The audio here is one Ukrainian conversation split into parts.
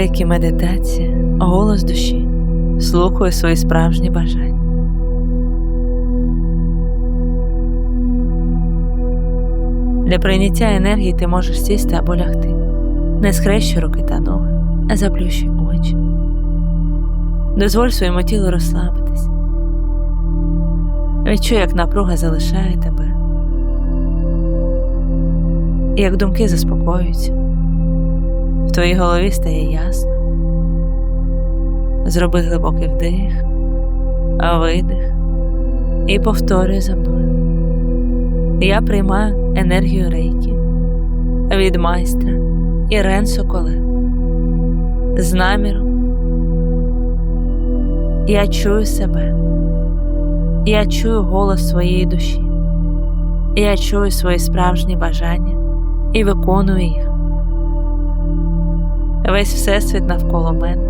Рейкі медитація, голос душі, слухай свої справжні бажання. Для прийняття енергії ти можеш сісти або лягти. Не схрещуй руки та ноги, а заплющуй очі. Дозволь своєму тілу розслабитись. Відчуй, як напруга залишає тебе, і як думки заспокоюються. В твоїй голові стає ясно. Зроби глибокий вдих, а видих і повторюй за мною. Я приймаю енергію рейки від майстра Ірен Соколе. З наміром я чую себе, я чую голос своєї душі, я чую свої справжні бажання і виконую їх. Весь Всесвіт навколо мене,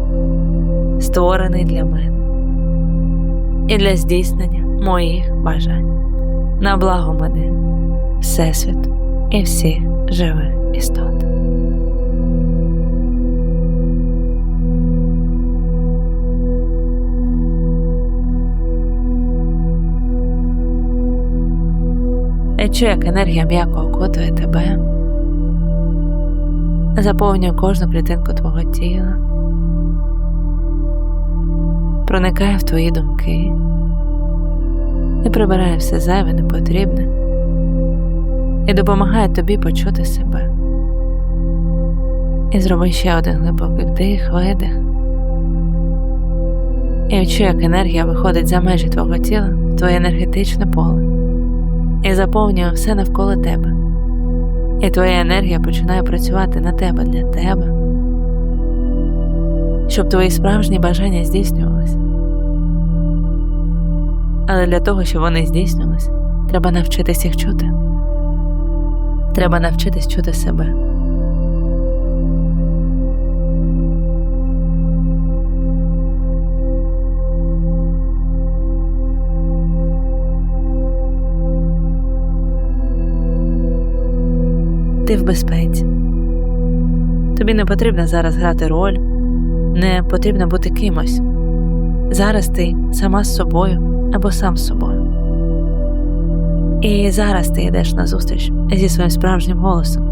створений для мене і для здійснення моїх бажань на благо мене, Всесвіту і всіх живих істот. Я чую, як енергія м'яко окутує тебе, заповнює кожну клітинку твого тіла, проникає в твої думки і прибирає все зайве непотрібне і допомагає тобі почути себе. І зроби ще один глибокий вдих, видих. І відчуй, як енергія виходить за межі твого тіла в твоє енергетичне поле і заповнює все навколо тебе. І твоя енергія починає працювати на тебе для тебе, щоб твої справжні бажання здійснювалися. Але для того, щоб вони здійснювалися, треба навчитись їх чути. Треба навчитись чути себе. Ти в безпеці. Тобі не потрібно зараз грати роль, не потрібно бути кимось. Зараз ти сама з собою або сам з собою. І зараз ти йдеш на зустріч зі своїм справжнім голосом.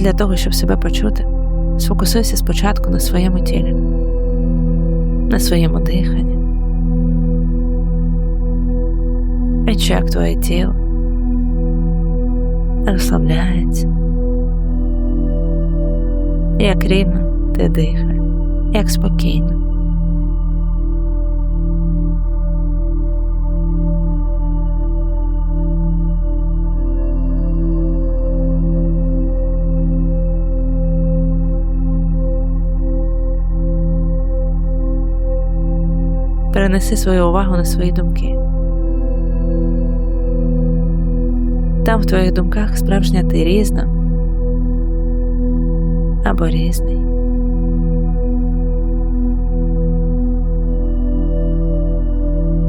Для того, щоб себе почути, сфокусуйся спочатку на своєму тілі, на своєму диханні. Відчуй, як твоє тіло розслабляється, як рівно ти дихаєш, як спокійно. Перенеси свою увагу на свої думки. Там в твоїх думках справжня ти різна або різний.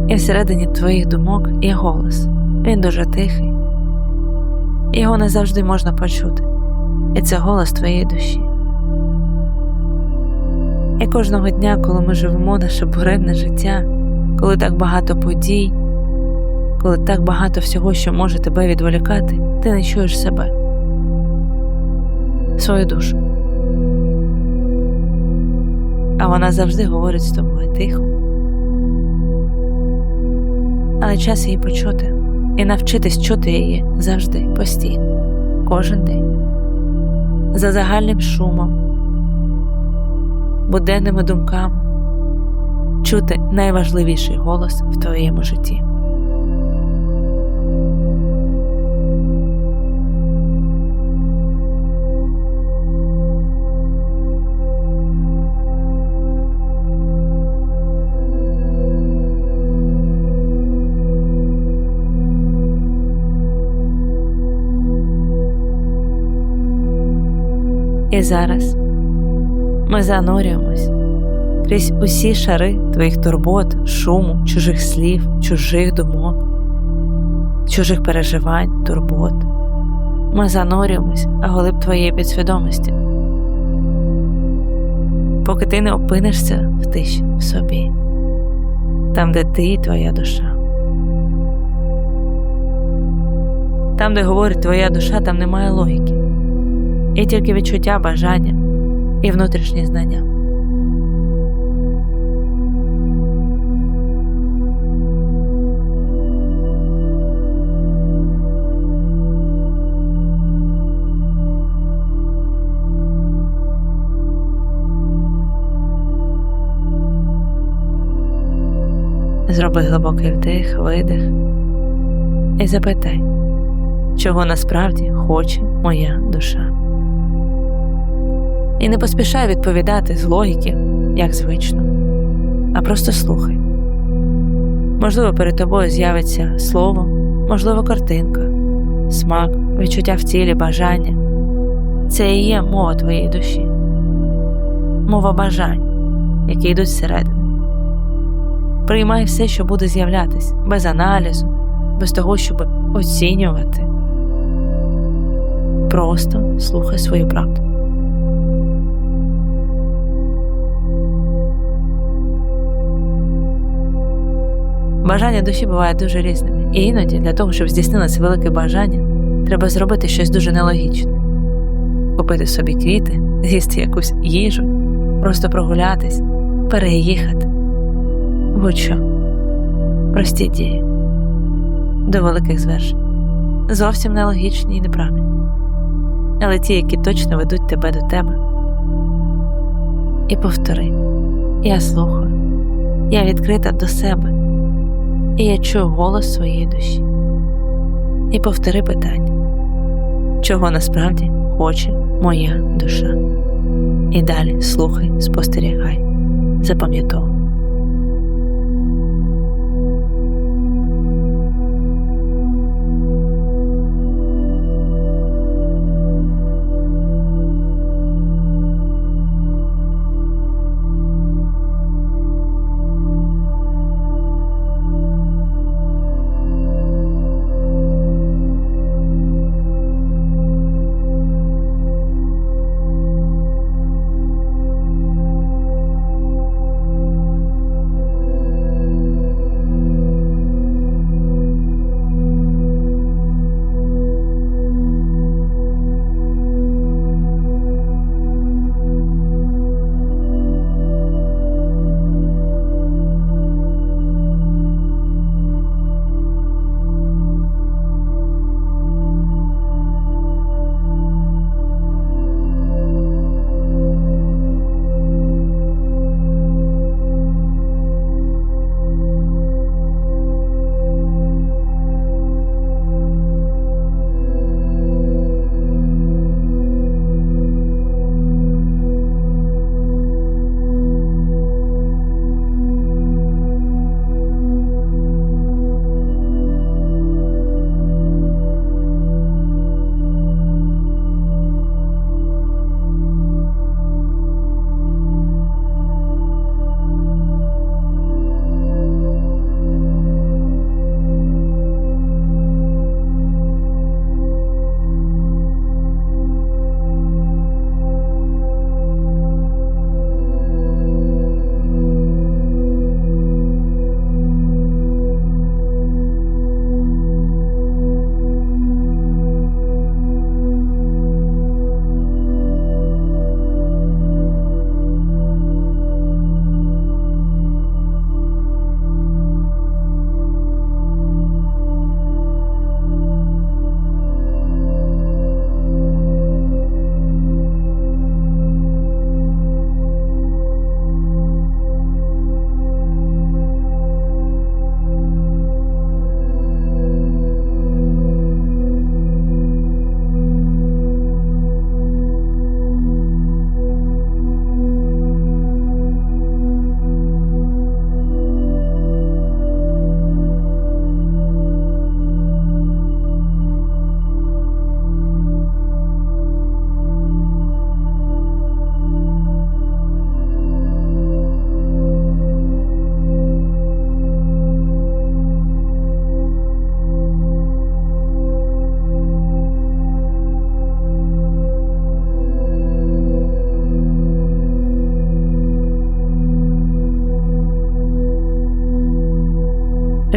І всередині твоїх думок є голос. Він дуже тихий. Його не завжди можна почути. І це голос твоєї душі. І кожного дня, коли ми живемо наше буремне життя, коли так багато подій, коли так багато всього, що може тебе відволікати, ти не чуєш себе, свою душу. А вона завжди говорить з тобою тихо. Але час її почути. І навчитись чути її завжди, постійно, кожен день, за загальним шумом, буденними думками, чути найважливіший голос в твоєму житті. І зараз Ми занурюємось крізь усі шари твоїх турбот, шуму, чужих слів, чужих думок, чужих переживань, турбот. Ми занурюємось а глиб твоєї підсвідомості, поки ти не опинишся в тиші в собі, там, де ти і твоя душа. Там, де говорить твоя душа, там немає логіки, є тільки відчуття, бажання і внутрішні знання. Зроби глибокий вдих, видих і запитай, чого насправді хоче моя душа. І не поспішай відповідати з логіки, як звично, а просто слухай. Можливо, перед тобою з'явиться слово, можливо, картинка, смак, відчуття в тілі, бажання. Це і є мова твоєї душі, мова бажань, які йдуть зсередини. Приймай все, що буде з'являтись, без аналізу, без того, щоб оцінювати. Просто слухай свою правду. Бажання душі бувають дуже різними, і іноді для того, щоб здійснилося велике бажання, треба зробити щось дуже нелогічне. Купити собі квіти, з'їсти якусь їжу, просто прогулятись, переїхати. Будь-що. Прості дії. До великих звершень, зовсім нелогічні і неправильні, але ті, які точно ведуть тебе до тебе. І повтори: я слухаю, я відкрита до себе, і я чую голос своєї душі. І повтори питання, чого насправді хоче моя душа. І далі слухай, спостерігай, запам'ятовуй.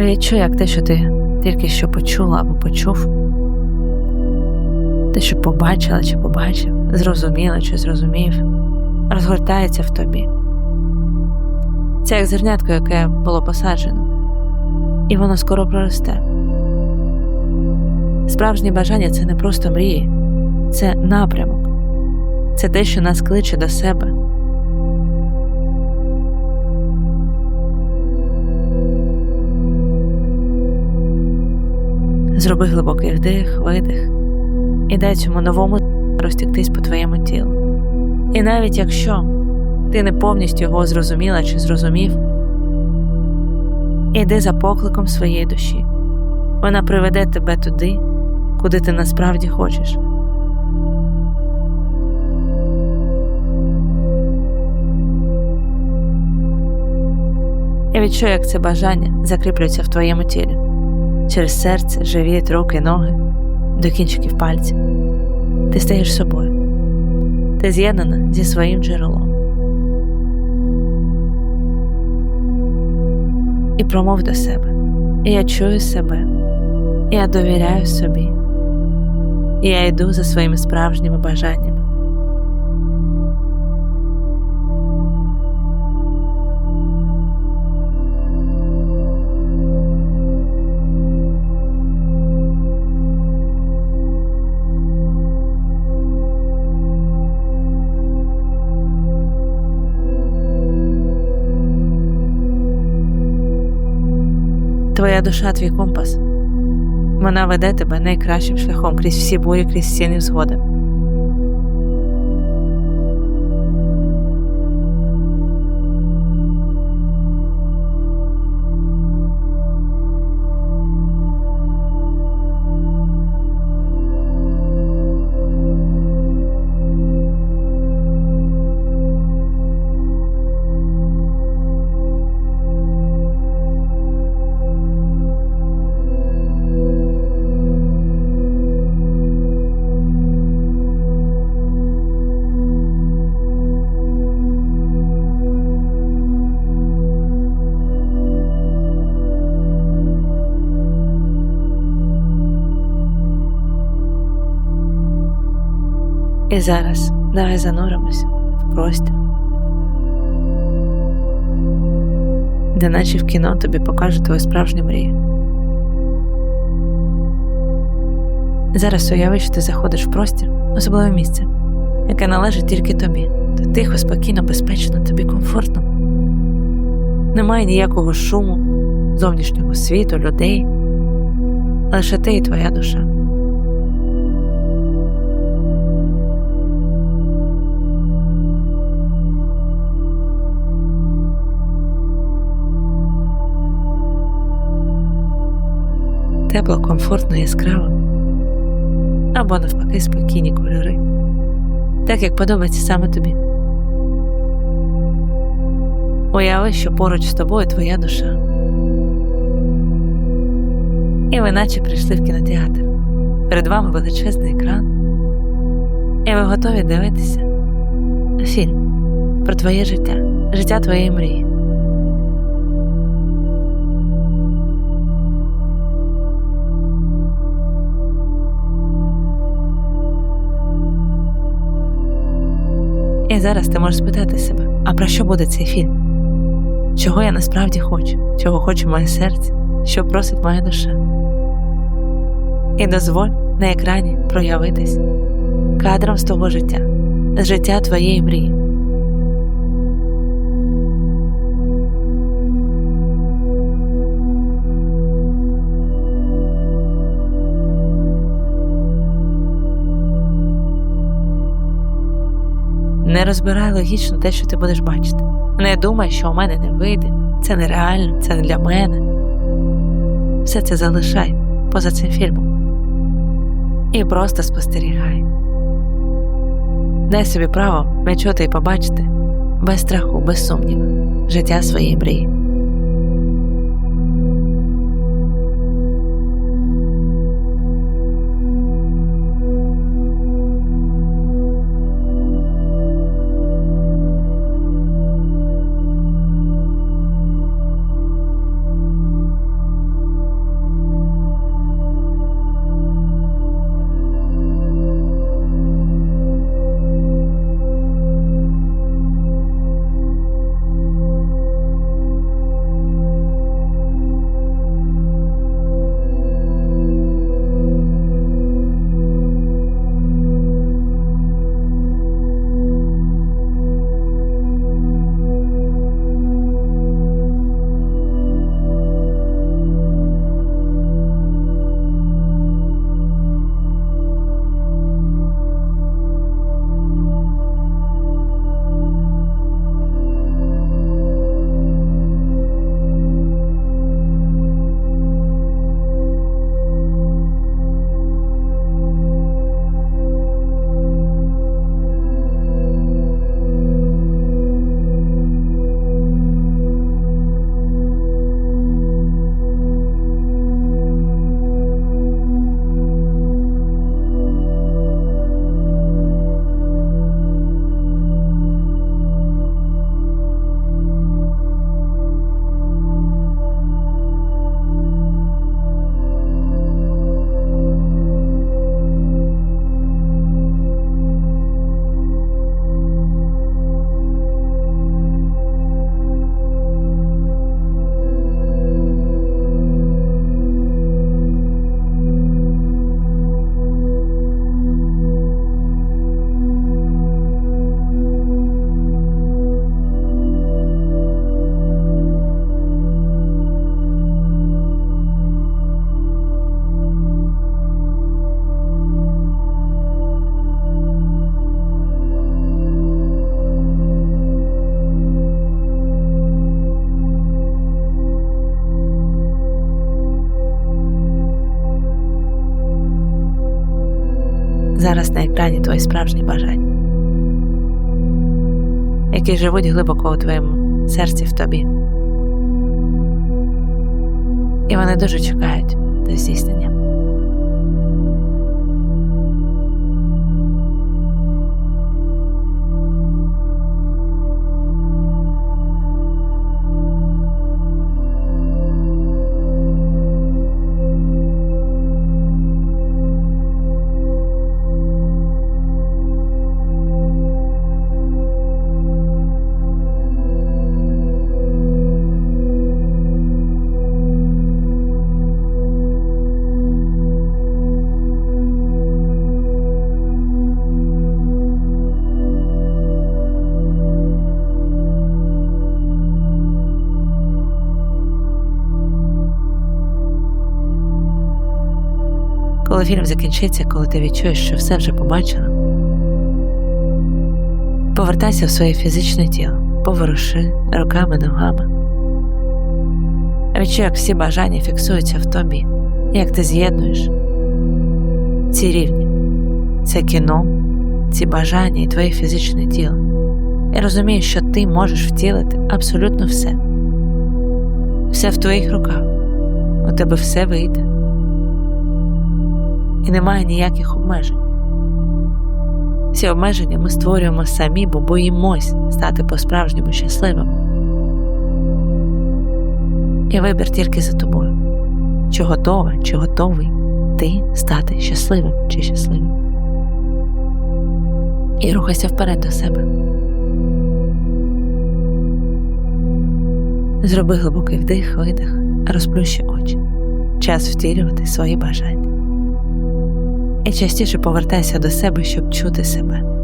Відчуй, як те, що ти тільки що почула або почув, те, що побачила чи побачив, зрозуміла чи зрозумів, розгортається в тобі. Це як зернятко, яке було посаджено, і воно скоро проросте. Справжнє бажання це не просто мрії, це напрямок, це те, що нас кличе до себе. Зроби глибокий вдих, видих і дай цьому новому розтіктись по твоєму тілу. І навіть якщо ти не повністю його зрозуміла чи зрозумів, іди за покликом своєї душі. Вона приведе тебе туди, куди ти насправді хочеш. Я відчую, як це бажання закріплюється в твоєму тілі через серце, живіт, руки, ноги, до кінчиків пальців. Ти стаєш собою, ти з'єднана зі своїм джерелом. І промов до себе. Я чую себе, я довіряю собі, я йду за своїми справжніми бажаннями. Твоя душа, твій компас. Вона веде тебе найкращим шляхом крізь всі бурі, крізь всі невзгоди. І зараз давай зануримось в простір, де наче в кіно тобі покаже твою справжню мрію. Зараз уяви, що ти заходиш в простір, особливе місце, яке належить тільки тобі, де тихо, спокійно, безпечно, тобі комфортно. Немає ніякого шуму, зовнішнього світу, людей, лише ти і твоя душа. Тепло, комфортно, яскраво, або навпаки спокійні кольори, так як подобається саме тобі. Уяви, що поруч з тобою твоя душа. І ви наче прийшли в кінотеатр. Перед вами величезний екран, і ви готові дивитися фільм про твоє життя, життя твоєї мрії. І зараз ти можеш спитати себе, а про що буде цей фільм? Чого я насправді хочу, чого хоче моє серце, що просить моя душа? І дозволь на екрані проявитись кадром з того життя, з життя твоєї мрії. Не розбирай логічно те, що ти будеш бачити. Не думай, що у мене не вийде, це нереально, це не для мене. Все це залишай поза цим фільмом. І просто спостерігай. Дай собі право відчути і побачити без страху, без сумніву, життя своєї мрії. Екрані твої справжні бажання, які живуть глибоко у твоєму серці в тобі. І вони дуже чекають до здійснення. Коли фільм закінчиться, коли ти відчуєш, що все вже побачила, повертайся в своє фізичне тіло, поворуши руками, ногами. Відчуй, як всі бажання фіксуються в тобі, як ти з'єднуєш ці рівні, це кіно, ці бажання і твоє фізичне тіло. І розумієш, що ти можеш втілити абсолютно все. Все в твоїх руках, у тебе все вийде і немає ніяких обмежень. Всі обмеження ми створюємо самі, бо боїмось стати по-справжньому щасливими. І вибір тільки за тобою, чи готова, чи готовий ти стати щасливим чи щасливим. І рухайся вперед до себе. Зроби глибокий вдих, видих, розплющи очі. Час втілювати свої бажання і частіше повертайся до себе, щоб чути себе.